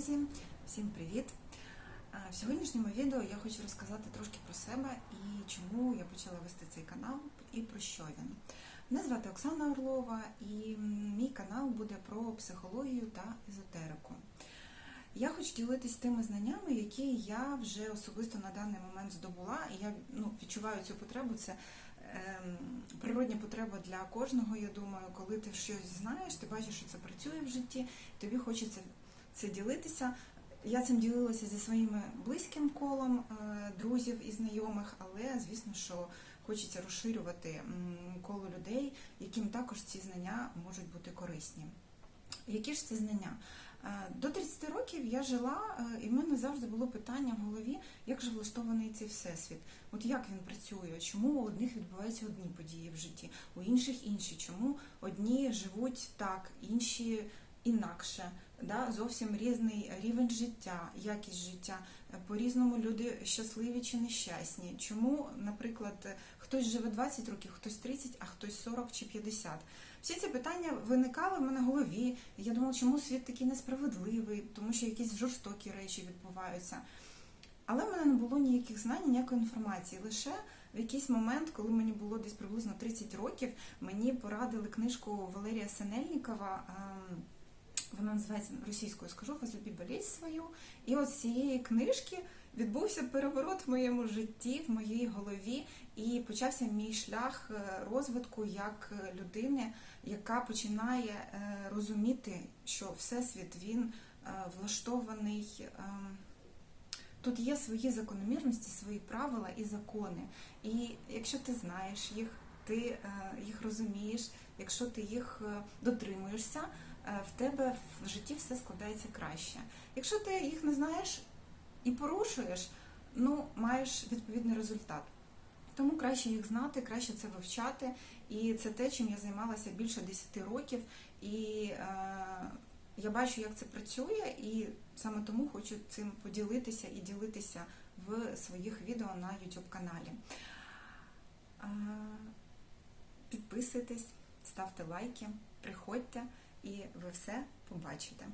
друзі! Всім привіт! В сьогоднішньому відео я хочу розказати трошки про себе і чому я почала вести цей канал і про що він. Мене звати Оксана Орлова, і мій канал буде про психологію та езотерику. Я хочу ділитись тими знаннями, які я вже особисто на даний момент здобула, і я ну, відчуваю цю потребу. Це ем, природня потреба для кожного, я думаю, коли ти щось знаєш, ти бачиш, що це працює в житті, тобі хочеться це ділитися. Я цим ділилася зі своїм близьким колом е, друзів і знайомих, але звісно, що хочеться розширювати коло людей, яким також ці знання можуть бути корисні. Які ж це знання? Е, До 30 років я жила, е, і в мене завжди було питання в голові, як же влаштований цей всесвіт. От як він працює, чому у одних відбуваються одні події в житті, у інших інші, чому одні живуть так, інші інакше, да? зовсім різний рівень життя, якість життя. Е, По-різному люди щасливі чи нещасні. Чому, наприклад, хтось живе 20 років, хтось 30, а хтось 40 чи 50. Всі ці питання виникали в мене в голові. Я думала, чому світ такий несправедливий, тому що якісь жорстокі речі відбуваються. Але в мене не було ніяких знань, ніякої інформації. Лише в якийсь момент, коли мені було десь приблизно 30 років, мені порадили книжку Валерія Синельникова. Вона називається російською скажу «Возлюби болезнь свою. І от з цієї книжки відбувся переворот в моєму житті, в моїй голові, і почався мій шлях е, розвитку як людини, яка починає е, розуміти, що всесвіт він е, влаштований. ем, Тут є свої закономірності, свої правила і закони. І якщо ти знаєш їх, ти їх розумієш, якщо ти їх дотримуєшся, в тебе в житті все складається краще. Якщо ти їх не знаєш і порушуєш, ну маєш відповідний результат. Тому краще їх знати, краще це вивчати. І це те, чим я займалася більше 10 років. І е, я бачу, як це працює, і саме тому хочу цим поділитися і ділитися в своїх відео на YouTube каналі. Е, Підписуйтесь, ставте лайки, приходьте, і ви все побачите.